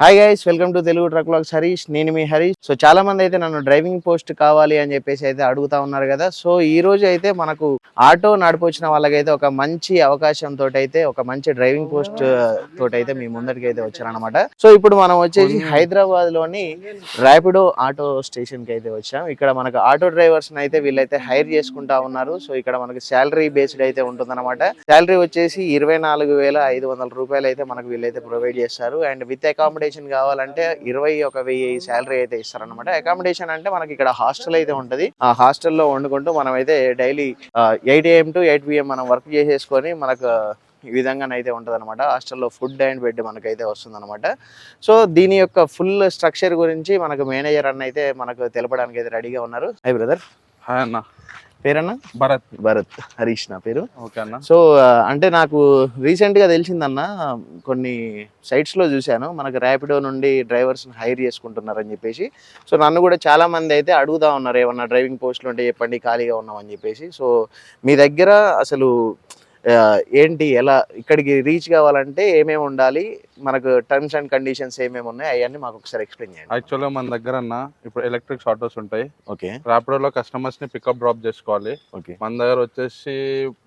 Hi guys welcome to Telugu truck logs Harish నేను మీ Harish so చాలా మంది అయితే నన్ను డ్రైవింగ్ పోస్ట్ కావాలి అని చెప్పేసి అయితే అడుగుతా ఉన్నారు కదా. సో ఈ రోజు అయితే మనకు ఆటో నడిపొచ్చిన వాళ్ళకైతే ఒక మంచి అవకాశం తోటి అయితే ఒక మంచి డ్రైవింగ్ పోస్ట్ తోటి అయితే మీ ముందరికి అయితే వచ్చారనమాట సో ఇప్పుడు మనం వచ్చేసి హైదరాబాద్లోని ర్యాపిడో ఆటో స్టేషన్కి అయితే వచ్చాం. ఇక్కడ మనకు ఆటో డ్రైవర్స్ అయితే వీళ్ళైతే హైర్ చేసుకుంటా ఉన్నారు. సో ఇక్కడ మనకి శాలరీ బేస్డ్ అయితే ఉంటుందన్నమాట. శాలరీ వచ్చేసి ఇరవై నాలుగు వేల ఐదు వందల రూపాయలు అయితే మనకు వీళ్ళైతే ప్రొవైడ్ చేస్తారు. అండ్ విత్ అకామిడేషన్ కావాలంటే ఇరవై ఒక వెయ్యి శాలరీ అయితే ఇస్తారనమాట అకామిడేషన్ అంటే మనకి ఇక్కడ హాస్టల్ అయితే ఉంటది. ఆ హాస్టల్లో వండుకుంటూ మనం అయితే daily eight AM to eight PM మనం వర్క్ చేసేసుకొని మనకు ఈ విధంగానైతే ఉంటుంది అనమాట హాస్టల్లో ఫుడ్ అండ్ బెడ్ మనకైతే వస్తుంది అనమాట సో దీని యొక్క ఫుల్ స్ట్రక్చర్ గురించి మనకు మేనేజర్ అన్న అయితే మనకు తెలపడానికి అయితే రెడీగా ఉన్నారు. హై బ్రదర్ హాయ్ అన్న. పేరన్నా? భరత్. భరత్. హరీష్ నా పేరు. ఓకే అన్న. సో అంటే నాకు రీసెంట్గా తెలిసిందన్న కొన్ని sites లో చూశాను మనకు ర్యాపిడో నుండి డ్రైవర్స్ హైర్ చేసుకుంటున్నారని చెప్పేసి. సో నన్ను కూడా చాలా మంది అయితే అడుగుతా ఉన్నారు ఏమన్నా డ్రైవింగ్ పోస్టులు ఉంటే చెప్పండి ఖాళీగా ఉన్నామని చెప్పేసి. సో మీ దగ్గర అసలు ఏంటి ఎలా ఇక్కడికి రీచ్ కావాలంటే ఏమేమి ఉండాలి మనకు టర్మ్స్ అండ్ కండిషన్స్ ఏమేమి ఉన్నాయి అవన్నీ మాకు ఒకసారి ఎక్స్ప్లెయిన్ చేయండి. యాక్చువల్గా మన దగ్గర అన్న ఇప్పుడు ఎలక్ట్రిక్ ఆటోస్ ఉంటాయి. ఓకే. ర్యాపిడోలో కస్టమర్స్ని పికప్ డ్రాప్ చేసుకోవాలి. ఓకే. మన దగ్గర వచ్చేసి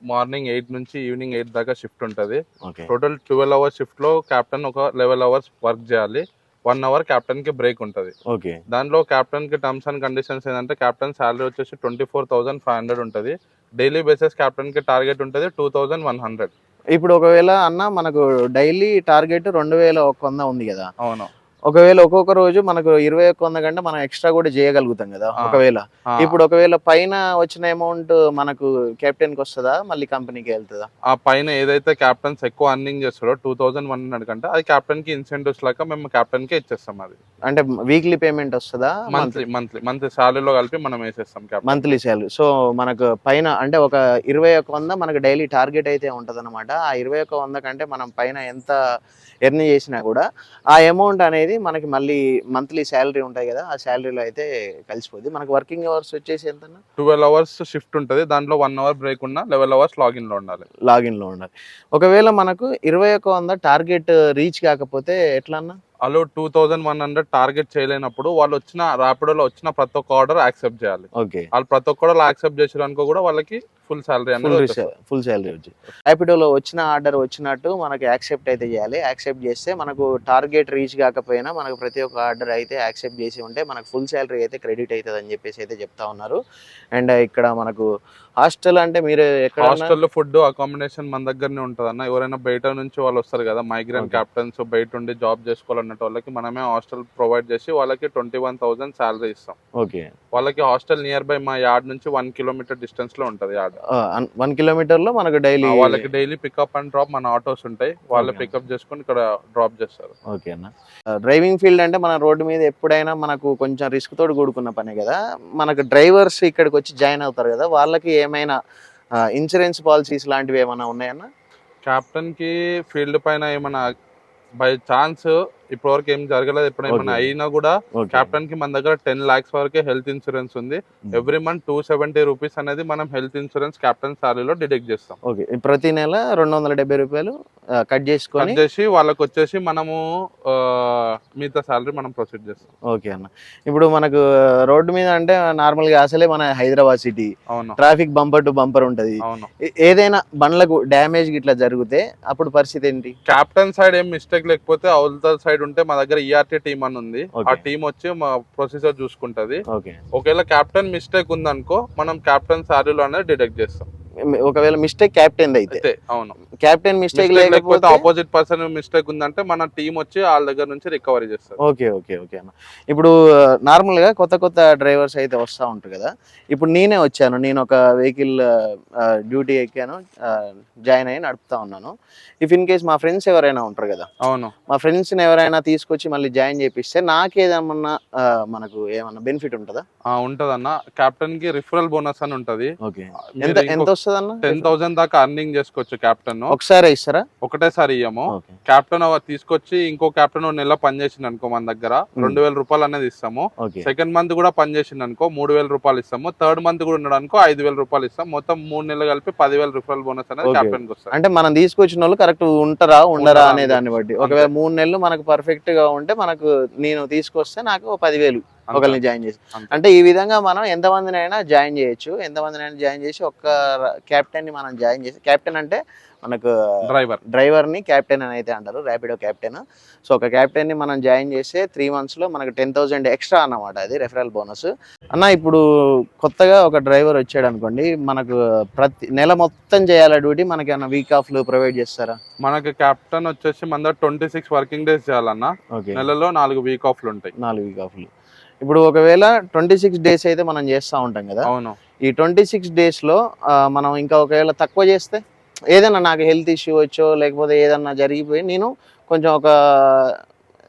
మార్నింగ్ ఎయిట్ నుంచి ఈవినింగ్ ఎయిట్ దాకా షిఫ్ట్ ఉంటుంది. ఓకే. టోటల్ ట్వెల్వ్ అవర్స్ షిఫ్ట్లో క్యాప్టెన్ ఒక లెవెల్ అవర్స్ వర్క్ చేయాలి. వన్ అవర్ క్యాప్టెన్కి బ్రేక్ ఉంటుంది. ఓకే. దానిలో క్యాప్టెన్కి టర్మ్స్ అండ్ కండిషన్స్ ఏంటంటే క్యాప్టెన్ శాలరీ వచ్చేసి twenty four thousand five hundred ఉంటుంది. డైలీ బేసిస్ క్యాప్టెన్కి టార్గెట్ ఉంటుంది టూ థౌసండ్ వన్ హండ్రెడ్. ఇప్పుడు ఒకవేళ అన్న మనకు డైలీ టార్గెట్ రెండు వేల ఒక వంద ఉంది కదా. అవును. ఒకవేళ ఒక్కొక్క రోజు మనకు ఇరవై ఒక్క వంద కంటే మనం ఎక్స్ట్రా కూడా చేయగలుగుతాం కదా. ఒకవేళ. ఇప్పుడు ఒకవేళ పైన వచ్చిన అమౌంట్ మనకు కెప్టెన్కి వస్తుందా మళ్ళీ కంపెనీకి వెళ్తుందా? ఆ పైన ఏదైతే క్యాప్టెన్స్ ఎక్కువ అర్నింగ్ చేస్తాడో టూ థౌసండ్ వన్ హండ్రెడ్ కంటే అది క్యాప్టెన్కి ఇన్సెంటివ్స్ లాగా మేము క్యాప్టెన్కి ఇచ్చేస్తాం అది. అంటే వీక్లీ పేమెంట్ వస్తుందా మంత్లీ మంత్లీ మంత్లీ శాలరీలో కలిపి మనం వేసేస్తాం మంత్లీ శాలరీ సో మనకు పైన అంటే ఒక ఇరవై ఒక్క వంద మనకు డైలీ టార్గెట్ అయితే ఉంటది ఆ ఇరవై ఒక్క వంద కంటే మనం పైన ఎంత ఎర్న్ చేసినా కూడా ఆ అమౌంట్ అనేది మనకి మళ్ళీ మంత్లీ శాలరీ ఉంటాయి కదా ఆ శాలరీలో అయితే కలిసిపోద్ది. మనకు వర్కింగ్ అవర్స్ వచ్చేసి ఎంత ట్వెల్వ్ అవర్స్ షిఫ్ట్ ఉంటుంది. దాంట్లో వన్ అవర్ బ్రేక్ ఉన్న లెవెల్ అవర్స్ లాగిన్లో ఉండాలి. లాగిన్లో ఉండాలి. ఒకవేళ మనకు ఇరవై ఒక్క వంద టార్గెట్ రీచ్ కాకపోతే ఎట్లా అన్న అలో two thousand one hundred target చేయలేనప్పుడు వాళ్ళు వచ్చిన ర్యాపిడోలో వచ్చిన ప్రతి ఒక్క ఆర్డర్ యాక్సెప్ట్ చేయాలి. ఓకే. వాళ్ళు ప్రతి ఒక్క ఆర్డర్ యాక్సెప్ట్ చేసారు అనుకో కూడా వాళ్ళకి ఫుల్ శాలరీ అనేది ఫుల్ శాలరీ వచ్చి. ర్యాపిడోలో వచ్చిన ఆర్డర్ వచ్చినట్టు మనకి యాక్సెప్ట్ అయితే చేయాలి. యాక్సెప్ట్ చేస్తే మనకు టార్గెట్ రీచ్ కాకపోయినా మనకు ప్రతి ఒక్క ఆర్డర్ అయితే యాక్సెప్ట్ చేసి ఉంటే మనకు ఫుల్ శాలరీ అయితే క్రెడిట్ అవుతుంది అని చెప్పేసి అయితే చెప్తా ఉన్నారు. అండ్ ఇక్కడ మనకు హాస్టల్ అంటే మీరు ఎక్కడ హాస్టల్లో ఫుడ్ అకామిడేషన్ మన దగ్గరనే ఉంటుంది అన్న ఎవరైనా బయట నుంచి వాళ్ళు వస్తారు కదా మైగ్రెంట్. క్యాప్టెన్స్ బయట ఉండి జాబ్ చేసుకోవాలన్నట్టు వాళ్ళకి మనమే హాస్టల్ ప్రొవైడ్ చేసి వాళ్ళకి ట్వంటీ వన్ థౌసండ్ శాలరీ ఇస్తాం. ఓకే. వాళ్ళకి హాస్టల్ నియర్ బై మా యార్డ్ నుంచి వన్ కిలోమీటర్ డిస్టెన్స్లో ఉంటది యార్డ్ వన్ కిలోమీటర్లో మనకు డైలీ వాళ్ళకి డైలీ పికప్ అండ్ డ్రాప్ మన ఆటోస్ ఉంటాయి. వాళ్ళు. పికప్ చేసుకొని ఇక్కడ డ్రాప్ చేస్తారు. ఓకే అన్న. డ్రైవింగ్ ఫీల్డ్ అంటే మన రోడ్డు మీద ఎప్పుడైనా మనకు కొంచెం రిస్క్ తోటి కూడుకున్న పనే కదా. మనకు డ్రైవర్స్ ఇక్కడికి వచ్చి జాయిన్ అవుతారు కదా వాళ్ళకి ఏమైనా ఇన్సూరెన్స్ పాలసీస్ లాంటివి ఏమైనా ఉన్నాయన్నా? కెప్టెన్కి ఫీల్డ్ పైన ఏమైనా బై ఛాన్స్ ఇప్పటివరకు ఏం జరగలేదు. ఇప్పుడు ఏమైనా Okay. అయినా కూడా కెప్టెన్కి మన దగ్గర టెన్ లాక్స్ వరకే హెల్త్ ఇన్సూరెన్స్ ఉంది. Every month two seventy rupees అనేది మనం హెల్త్ ఇన్సూరెన్స్ కెప్టెన్ సాలరీలో డిడక్ట్ చేస్తాం. ఓకే. ప్రతి నెల రెండు వందల డెబ్బై రూపాయలు కట్ కట్ చేసుకొని చేసి వాళ్ళకి వచ్చేసి మనము మిగతా సాలరీ మనం ప్రొసీడ్ చేస్తాం. ఓకే అన్న. ఇప్పుడు మనకు రోడ్డు మీద అంటే నార్మల్గా అసలే మన Hyderabad city. Traffic bumper to bumper ఉంటది. ఏదైనా బండ్లకు డ్యామేజ్ ఇట్లా జరిగితే అప్పుడు పరిస్థితి ఏంటి? కెప్టెన్ సైడ్ ఏం మిస్టేక్ లేకపోతే అవతల సైడ్ ఉంటే మా దగ్గర ఈఆర్టీ టీమ్ అని ఉంది. ఆ టీం వచ్చి మా ప్రొసీజర్ చూసుకుంటది. ఒకవేళ కెప్టెన్ మిస్టేక్ ఉందనుకో మనం కెప్టెన్ సాలరీలో అనేది డిడక్ట్ చేస్తాం. ఒకవేళ మిస్టేక్ క్యాప్టెన్ అయితే. అవును. క్యాప్టెన్ మిస్టేక్ లేకపోతే ఆపోజిట్ పర్సన్ మిస్టేక్ ఉందంటే మన టీం వచ్చి వాళ్ళ దగ్గర నుంచి రికవరీ చేస్తారు. ఓకే ఓకే ఓకే అన్న. ఇప్పుడు నార్మల్గా కొత్త కొత్త డ్రైవర్స్ అయితే వస్తూ ఉంటారు కదా. ఇప్పుడు నేనే వచ్చాను. నేను ఒక వెహికల్ డ్యూటీ ఎక్కాను జాయిన్ అయ్యి నడుపుతా ఉన్నాను. ఇఫ్ ఇన్ కేస్ మా ఫ్రెండ్స్ ఎవరైనా ఉంటారు కదా. అవును. మా ఫ్రెండ్స్ని ఎవరైనా తీసుకొచ్చి మళ్ళీ జాయిన్ చేపిస్తే నాకేదమన్నా మనకు ఏమన్నా బెనిఫిట్ ఉంటుందా? ఉంటదన్న. కెప్టెన్కి రిఫరల్ బోనస్ అని ఉంటది. ఓకే. ఎంత ఎంత వస్తుంది అన్న టెన్ థౌసండ్ దాకా అర్నింగ్ చేసుకోవచ్చు కెప్టెన్ ఒకసారి ఇస్తారా? ఒకటేసారి ఇయ్యము. కెప్టెన్ తీసుకొచ్చి ఇంకో కెప్టెన్ నెల పని చేసింది అనుకో మన దగ్గర. రెండు వేల రూపాయలు అనేది ఇస్తాము. సెకండ్ మంత్ కూడా పని చేసింది అనుకో మూడు వేల రూపాయలు ఇస్తాము. థర్డ్ మంత్ కూడా ఉన్నాడు అనుకో ఐదు వేల రూపాయలు ఇస్తాం మొత్తం మూడు నెలలు కలిపి పదివేల రూపాయలు బోనస్ అనేది. కెప్టెన్కి వస్తుంది. అంటే మనం తీసుకొచ్చిన వాళ్ళు కరెక్ట్ ఉంటారా ఉండరా అనే దాన్ని బట్టి. ఒకవేళ మూడు నెలలు మనకు పర్ఫెక్ట్గా ఉంటే మనకు నేను తీసుకొస్తే నాకు పదివేలు. ఒకరిని జాయిన్ చేసి. అంటే ఈ విధంగా మనం ఎంతమందినైనా జాయిన్ చేయొచ్చు. ఎంతమందినైనా జాయిన్ చేసి ఒక్క కెప్టెన్ని మనం జాయిన్ చేసి కెప్టెన్ అంటే మనకు డ్రైవర్ డ్రైవర్ని కెప్టెన్ అని అయితే అంటారు ర్యాపిడో కెప్టెన్ సో ఒక కెప్టెన్ని మనం జాయిన్ చేస్తే త్రీ మంత్స్లో మనకు టెన్ థౌసండ్ ఎక్స్ట్రా అన్నమాట అది రెఫరల్ బోనస్ అన్న ఇప్పుడు కొత్తగా ఒక డ్రైవర్ వచ్చాడు అనుకోండి మనకు ప్రతి నెల మొత్తం చేయాల డ్యూటీ మనకి ఏమైనా వీక్ ఆఫ్ ప్రొవైడ్ చేస్తారా? మనకి కెప్టెన్ వచ్చేసి మన ట్వంటీ సిక్స్ వర్కింగ్ డేస్ చేయాలన్న. నెలలో నాలుగు వీక్ ఆఫ్లు ఉంటాయి. నాలుగు వీక్ ఆఫ్లు ఇప్పుడు ఒకవేళ ట్వంటీ సిక్స్ డేస్ అయితే మనం చేస్తూ ఉంటాం కదా. అవును. ఈ ట్వంటీ సిక్స్ డేస్లో మనం ఇంకా ఒకవేళ తక్కువ చేస్తే ఏదైనా నాకు హెల్త్ ఇష్యూ వచ్చో లేకపోతే ఏదన్నా జరిగిపోయి నేను కొంచెం ఒక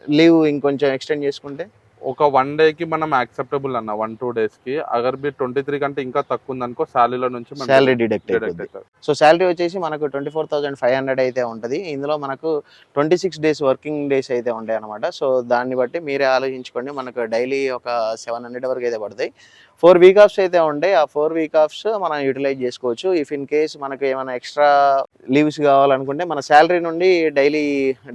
లీవ్ ఇంకొంచెం ఎక్స్టెండ్ చేసుకుంటే ఒక వన్ డే కి మనం యాక్సెప్టబుల్ అన్న వన్ టూ డేస్కి అగర్ బి ట్వంటీ త్రీ కంటే ఇంకా తక్కువ ఉందనుకో శాలరీలో నుంచి శాలరీ డిడక్ట్ అవుతుంది. సో శాలరీ వచ్చేసి మనకు twenty four thousand five hundred అయితే ఉంటుంది. ఇందులో మనకు twenty six days working days అయితే ఉంటాయి అనమాట సో దాన్ని బట్టి మీరే ఆలోచించుకోండి. మనకు డైలీ ఒక సెవెన్ హండ్రెడ్ వరకు అయితే పడతాయి. ఫోర్ వీక్ ఆఫ్స్ అయితే ఉంటాయి. ఆ ఫోర్ వీక్ ఆఫ్స్ మనం యూటిలైజ్ చేసుకోవచ్చు. ఇఫ్ ఇన్ కేస్ మనకు ఏమైనా ఎక్స్ట్రా లీవ్స్ కావాలనుకుంటే మన శాలరీ నుండి డైలీ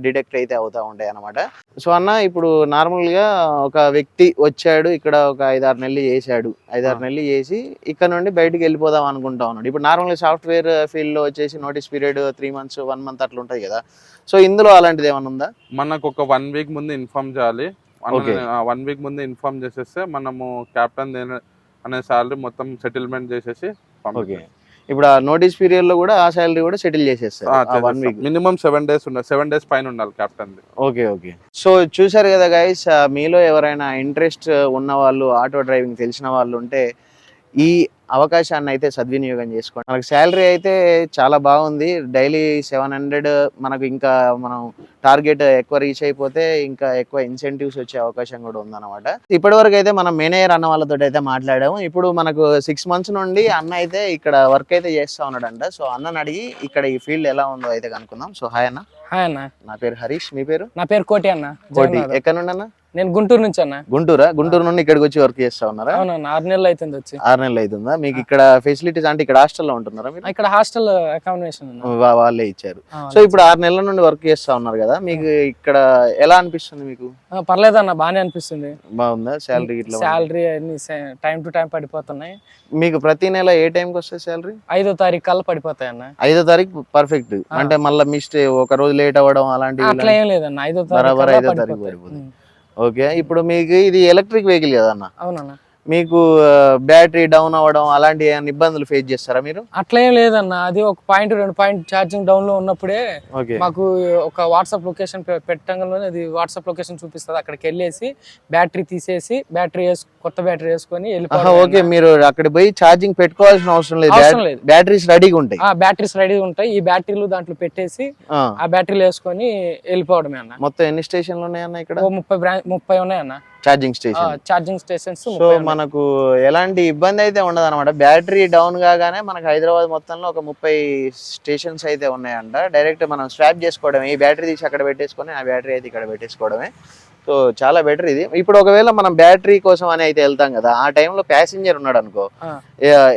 డిడక్ట్ అయితే అవుతూ ఉంటాయి అనమాట సో అన్న ఇప్పుడు నార్మల్గా ఒక వ్యక్తి వచ్చాడు ఇక్కడ ఒక ఐదారు నెలలు చేశాడు. ఐదారు. నెలలు చేసి ఇక్కడ నుండి బయటికి వెళ్ళిపోదాం అనుకుంటా ఉన్నాడు. ఇప్పుడు నార్మల్గా సాఫ్ట్వేర్ ఫీల్డ్లో వచ్చేసి notice period three months one month అట్లా ఉంటుంది కదా. సో ఇందులో అలాంటిది ఏమైనా ఉందా? మనకు ఒక వన్ వీక్ ముందు ఇన్ఫార్మ్ చేయాలి. వన్ వీక్ ముందు ఇన్ఫార్మ్ చేసేస్తే మనము కెప్టెన్ అనే శాలరీ మొత్తం సెటిల్మెంట్ చేసేసి ఓకే. ఇప్పుడు ఆ నోటీస్ పీరియడ్లో కూడా ఆ శాలరీ కూడా సెటిల్ చేసేస్తారు one week minimum seven days ఉండాలి సెవెన్ డేస్ పైన ఉండాలి కెప్టెన్ ఓకే ఓకే సో చూసారు కదా గైస్ మీలో ఎవరైనా ఇంట్రెస్ట్ ఉన్న వాళ్ళు ఆటో డ్రైవింగ్ తెలిసిన వాళ్ళు ఉంటే ఈ అవకాశాన్ని అయితే సద్వినియోగం చేసుకోండి. మనకు శాలరీ అయితే చాలా బాగుంది. డైలీ సెవెన్ హండ్రెడ్ మనకు ఇంకా మనం టార్గెట్ ఎక్కువ రీచ్ అయిపోతే ఇంకా ఎక్కువ ఇన్సెంటివ్స్ వచ్చే అవకాశం కూడా ఉందన్నమాట. ఇప్పటి వరకు అయితే మనం మేనేజర్ అన్న వాళ్ళతో అయితే మాట్లాడాము. ఇప్పుడు మనకు సిక్స్ మంత్స్ నుండి అన్న అయితే ఇక్కడ వర్క్ అయితే చేస్తా ఉన్నాడంట. సో అన్నని అడిగి ఇక్కడ ఈ ఫీల్డ్ ఎలా ఉందో అయితే కనుక్కుందాం. సో హాయ్ అన్న. హాయ్ అన్న. నా పేరు హరీష్. మీ పేరు? నా పేరు కోటి అన్న. కోటి. ఎక్కడ నుండి అన్న నేను గుంటూరు నుంచి అన్న. గుంటూరా? గుంటూరు నుండి ఇక్కడికి వచ్చి వర్క్ చేస్తా ఉన్నారా? అవునన్న ఆరు నెలలు అవుతుంది వచ్చి. ఆరు నెలలు అవుతుందా మీకు ఇక్కడ ఫెసిలిటీస్ అంటే ఇక్కడ హాస్టల్లో ఉంటున్నారా మీరు? ఇక్కడ హాస్టల్ అకామిడేషన్ అన్న. వాళ్ళే ఇచ్చారు. సో ఇప్పుడు ఆరు నెలల నుండి వర్క్ చేస్తా ఉన్నారు కదా మీకు ఇక్కడ ఎలా అనిపిస్తుంది మీకు? ఆ, పర్లేదన్న బాగానే అనిపిస్తుంది. బాగుందా? శాలరీ ఇట్లా శాలరీ అన్ని టైం టు టైం పడిపోతున్నాయి. మీకు ప్రతి నెల ఏ టైంకి వస్తుంది శాలరీ ఐదో తారీఖు కల్లా పడిపోతాయి అన్న. ఐదో తారీఖు పర్ఫెక్ట్ అంటే మళ్ళీ మిస్టేక్ ఒక రోజు లేట్ అవ్వడం అలాంటివి అట్లా ఏం లేదన్న ఐదో తారీఖు ఐదో తారీఖు పడిపోతాయి. ఓకే. ఇప్పుడు మీకు ఇది ఎలక్ట్రిక్ వెహికల్ కదా అన్న? అవునన్నా. మీకు బ్యాటరీ డౌన్ అవ్వడం అలాంటి ఏమైనా ఇబ్బందులు ఫేస్ చేస్తారా మీరు? అట్లా ఏం లేదన్న. అది ఒక పాయింట్ రెండు పాయింట్ ఛార్జింగ్ డౌన్లో ఉన్నప్పుడే మాకు ఒక వాట్సాప్ లొకేషన్ పెట్టంగానే అది వాట్సాప్ లొకేషన్ చూపిస్తుంది. అక్కడికి వెళ్ళేసి బ్యాటరీ తీసేసి బ్యాటరీ వేసు కొత్త బ్యాటరీ వేసుకొని ఓకే. మీరు అక్కడ పోయి ఛార్జింగ్ పెట్టుకోవాల్సిన అవసరం లేదు. బ్యాటరీస్ రెడీగా ఉంటాయి. ఆ బ్యాటరీస్ రెడీ ఉంటాయి. ఈ బ్యాటరీలు దాంట్లో పెట్టేసి ఆ, బ్యాటరీలు వేసుకొని వెళ్ళిపోవడమే అన్న. మొత్తం ఎన్ని స్టేషన్లు ఉన్నాయన్న ఇక్కడ? ముప్పై బ్రాంచ్ ముప్పై ఉన్నాయి అన్న charging station charging stations so మనకు ఎలాంటి ఇబ్బంది అయితే ఉండదు అనమాట బ్యాటరీ డౌన్ కాగానే మనకు హైదరాబాద్ మొత్తంలో ఒక ముప్పై స్టేషన్స్ అయితే ఉన్నాయంట. డైరెక్ట్ మనం స్వాప్ చేసుకోవడమే. ఈ బ్యాటరీ తీసి అక్కడ పెట్టేసుకొని ఆ బ్యాటరీ అయితే ఇక్కడ పెట్టేసుకోవడమే. సో చాలా బెటర్ ఇది. ఇప్పుడు ఒకవేళ మనం బ్యాటరీ కోసం అని అయితే వెళ్తాం కదా ఆ టైంలో ప్యాసింజర్ ఉన్నాడు అనుకో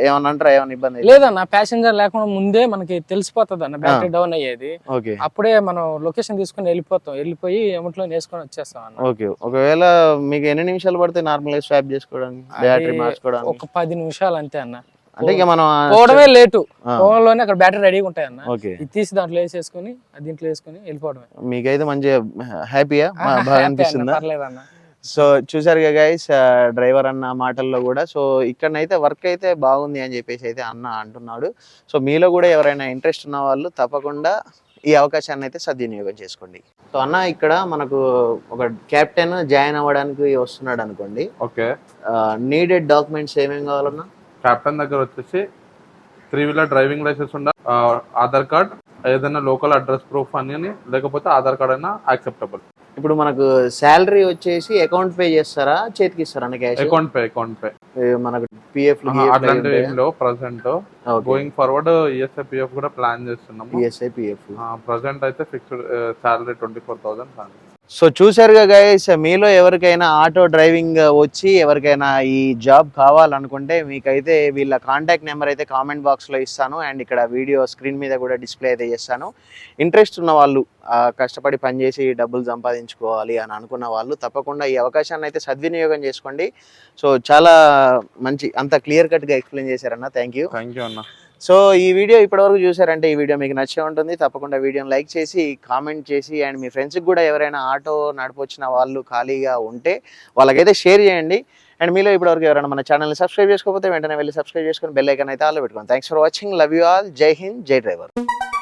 ఏమన్నా అంటారా ఏమన్నా ఇబ్బంది? లేదన్న ప్యాసింజర్ లేకుండా ముందే మనకి తెలిసిపోతుంది అన్న బ్యాటరీ డౌన్ అయ్యేది. ఓకే. అప్పుడే మనం లొకేషన్ తీసుకొని వెళ్ళిపోతాం వెళ్ళిపోయి ఎమట్లో వేసుకొని వచ్చేస్తాం అన్న ఓకే. ఒకవేళ మీకు ఎన్ని నిమిషాలు పడితే నార్మల్గా స్వాప్ చేసుకోవడానికి బ్యాటరీ మార్చుకోవడానికి? ఒక పది నిమిషాలు అంతే అన్న. అంటే ఇక మనం పోవడమే లేటు. పోవడంలోనే అక్కడ బ్యాటరీ రెడీగా ఉంటాయి అన్న. ఓకే. ఇది తీసి దాంట్లో వేసేసుకొని అది దీంట్లో వేసుకొని వెళ్ళిపోవడమే. మీకైతే మంచిగా హ్యాపీయా బాగా అనిపిస్తుందా? పర్లేదన్న సో చూసారు గైస్ డ్రైవర్ అన్న మాటల్లో కూడా సో ఇక్కడనైతే వర్క్ అయితే బాగుంది అని చెప్పేసి అయితే అన్న అంటున్నాడు. సో మీలో కూడా ఎవరైనా ఇంట్రెస్ట్ ఉన్న వాళ్ళు తప్పకుండా ఈ అవకాశాన్ని అయితే సద్వినియోగం చేసుకోండి. సో అన్న ఇక్కడ మనకు ఒక కెప్టెన్ జాయిన్ అవ్వడానికి వస్తున్నాడు అనుకోండి. ఓకే. నీడెడ్ డాక్యుమెంట్స్ ఏమేమి కావాలన్నా? కెప్టెన్ దగ్గర వచ్చేసి త్రీ వీలర్ డ్రైవింగ్ లైసెన్స్ ఉండాలి ఆ, ఆధార్ కార్డ్ ఏదైనా లోకల్ అడ్రస్ ప్రూఫ్ అని లేకపోతే ఆధార్ కార్డ్ అయినా యాక్సెప్టబుల్ ఇప్పుడు మనకు శాలరీ వచ్చేసి అకౌంట్ పే చేస్తారా? చేతికి ఇస్తారా cash account pay account pay మనకు పిఎఫ్ లేవు present going forward ESI PF కూడా ప్లాన్ చేస్తున్నాము. పిఎస్ఐ పిఎఫ్ ప్రజెంట్ అయితే fixed salary twenty four thousand plan so చూసారుగా గైస్ మీలో ఎవరికైనా ఆటో డ్రైవింగ్ వచ్చి ఎవరికైనా ఈ జాబ్ కావాలనుకుంటే మీకైతే వీళ్ళ కాంటాక్ట్ నెంబర్ అయితే కామెంట్ బాక్స్లో ఇస్తాను. అండ్ ఇక్కడ వీడియో స్క్రీన్ మీద కూడా డిస్ప్లే అయితే చేస్తాను. ఇంట్రెస్ట్ ఉన్న వాళ్ళు కష్టపడి పనిచేసి డబ్బులు సంపాదించుకోవాలి అని అనుకున్న వాళ్ళు తప్పకుండా ఈ అవకాశాన్ని అయితే సద్వినియోగం చేసుకోండి. సో చాలా మంచి అంత క్లియర్ కట్గా ఎక్స్ప్లెయిన్ చేశారన్న. థ్యాంక్ యూ థ్యాంక్ యూ అన్న. సో ఈ వీడియో ఇప్పటివరకు చూసారంటే ఈ వీడియో మీకు నచ్చే ఉంటుంది. తప్పకుండా వీడియోని లైక్ చేసి కామెంట్ చేసి అండ్ మీ ఫ్రెండ్స్కి కూడా ఎవరైనా ఆటో నడిపొచ్చిన వాళ్ళు ఖాళీగా ఉంటే వాళ్ళకైతే షేర్ చేయండి. అండ్ మీలో ఇప్పటివరకు ఎవరైనా మన ఛానల్ని సబ్స్క్రైబ్ చేసుకోకపోతే వెంటనే వెళ్ళి సబ్స్క్రైబ్ చేసుకొని బెల్ ఐకన్ అయితే ఆల్లో పెట్టుకోండి. Thanks for watching love you all జై హింద్ జై డ్రైవర్